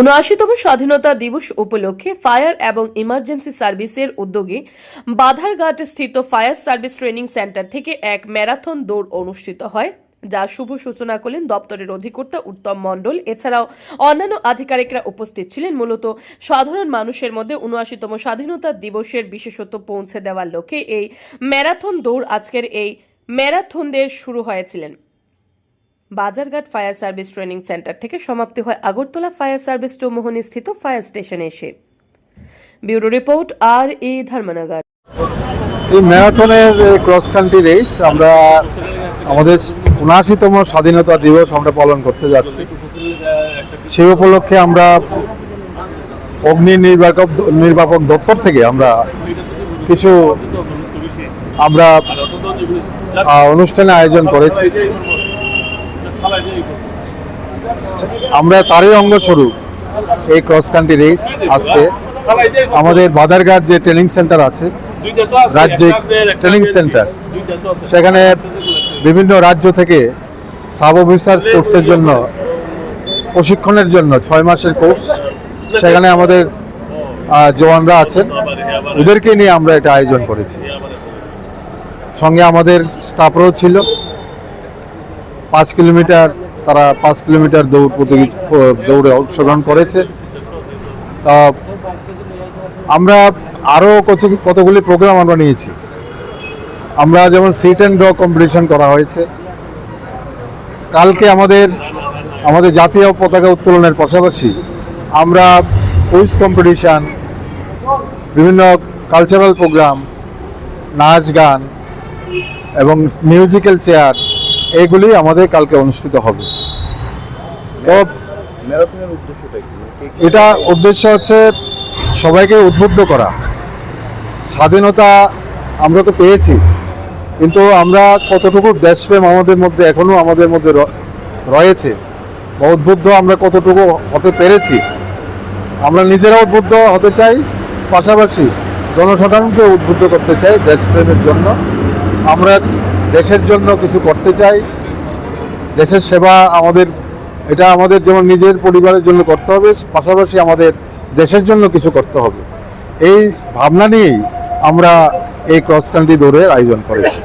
উনআশিতম স্বাধীনতা দিবস উপলক্ষে ফায়ার এবং ইমার্জেন্সি সার্ভিসের উদ্যোগে বাধারঘাট স্থিত ফায়ার সার্ভিস ট্রেনিং সেন্টার থেকে এক ম্যারাথন দৌড় অনুষ্ঠিত হয়, যা শুভ সূচনা করলেন দপ্তরের অধিকর্তা উত্তম মণ্ডল। এছাড়াও অন্যান্য আধিকারিকরা উপস্থিত ছিলেন, মূলত সাধারণ মানুষের মধ্যে উনআশিতম স্বাধীনতা দিবসের বিশেষত্ব পৌঁছে দেওয়ার লক্ষ্যে এই ম্যারাথন দৌড় আজকের এই ম্যারাথনদের শুরু হয়েছিলেন। বাজারঘাট ফায়ার সার্ভিস ট্রেনিং সেন্টার থেকে সমাপ্তি হয় আগরতলা ফায়ার সার্ভিস চৌমোহনী স্থিত ফায়ার স্টেশনে এসে। ব্যুরো রিপোর্ট আর এ ধর্মনগর। এই ম্যারাথনের ক্রস কান্ট্রি রেস আমরা আমাদের উনআশিতম স্বাধীনতা দিবস আমরা পালন করতে যাচ্ছি। সেই উপলক্ষে আমরা অগ্নি নির্বাপক নির্বাপক দপ্তর থেকে আমরা কিছু আমরা অনুষ্ঠানে আয়োজন করেছি। আমরা তারই অঙ্গস্বরূপ এই ক্রস কান্ট্রি রেস আজকে আমাদের বাদারঘাট যে ট্রেনিং সেন্টার আছে রাজ্যিক ট্রেনিং সেন্টার সেখানে বিভিন্ন রাজ্য থেকে সাব অফিসার কোর্সের জন্য, প্রশিক্ষণের জন্য ছয় মাসের কোর্স সেখানে আমাদের জওয়ানরা আছেন। ওদেরকে নিয়ে আমরা এটা আয়োজন করেছি। সঙ্গে আমাদের স্টাফরাও ছিল। পাঁচ কিলোমিটার, তারা পাঁচ কিলোমিটার দৌড় প্রতিযোগি দৌড়ে অংশগ্রহণ করেছে। তা আমরা আরও কত, কতগুলি প্রোগ্রাম আমরা নিয়েছি। আমরা যেমন সিট অ্যান্ড ড্র কম্পিটিশন করা হয়েছে। কালকে আমাদের আমাদের জাতীয় পতাকা উত্তোলনের পাশাপাশি আমরা কুইজ কম্পিটিশান বিভিন্ন কালচারাল প্রোগ্রাম নাচ গান এবং মিউজিক্যাল চেয়ার এইগুলি আমাদের কালকে অনুষ্ঠিত হবে। তো এটা উদ্দেশ্য হচ্ছে সবাইকে উদ্বুদ্ধ করা। স্বাধীনতা আমরা তো পেয়েছি কিন্তু আমরা কতটুকু দেশপ্রেম আমাদের মধ্যে এখনও আমাদের মধ্যে রয়েছে বা উদ্বুদ্ধ আমরা কতটুকু হতে পেরেছি আমরা নিজেরা উদ্বুদ্ধ হতে চাই পাশাপাশি জনসাধারণকে উদ্বুদ্ধ করতে চাই দেশপ্রেমের জন্য। আমরা দেশের জন্য কিছু করতে চাই। দেশের সেবা আমাদের, এটা আমাদের যেমন নিজের পরিবারের জন্য করতে হবে, পাশাপাশি আমাদের দেশের জন্য কিছু করতে হবে। এই ভাবনা নিয়েই আমরা এই ক্রস কান্ট্রি দৌড়ের আয়োজন করেছি।